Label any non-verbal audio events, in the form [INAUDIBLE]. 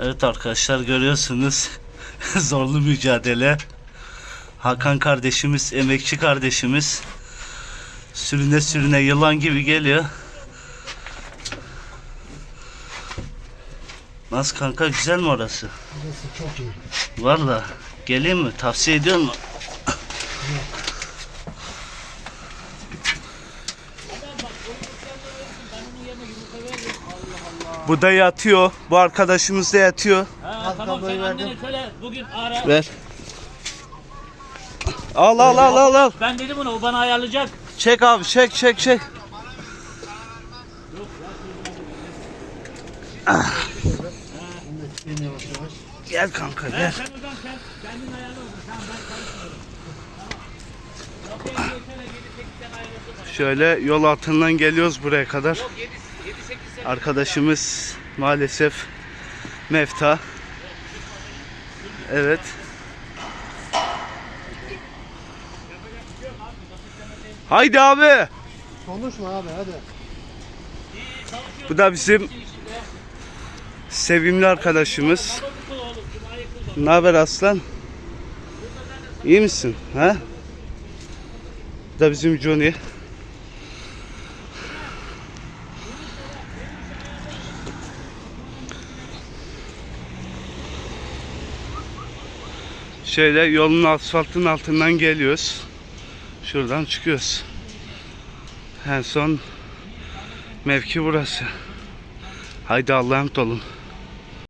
Evet arkadaşlar görüyorsunuz [LAUGHS] zorlu mücadele. Hakan kardeşimiz, emekçi kardeşimiz sürüne sürüne yılan gibi geliyor. Nasıl kanka güzel mi orası? Burası çok iyi. Valla geleyim mi? Tavsiye ediyor mu? Bu da yatıyor. Bu arkadaşımız da yatıyor. Ha, Al tamam sen annene söyle bugün ara. Ver. Al al al al al. Ben dedim ona o bana ayarlayacak. Çek abi çek çek çek. Gel kanka gel. sen oradan sen kendin ayarla onu. Tamam ben karışmıyorum. Tamam. Kapıya geçene 7-8'den ayrılsın. Şöyle yol altından geliyoruz buraya kadar. Yok 7 7 8 sene. Arkadaşımız maalesef mefta. Evet. Haydi abi. Konuşma abi hadi. Bu da bizim sevimli arkadaşımız. Ne haber aslan? İyi misin? Ha? Bu da bizim Johnny. Şöyle yolun asfaltın altından geliyoruz. Şuradan çıkıyoruz. En son mevki burası. Haydi Allah'a emanet olun.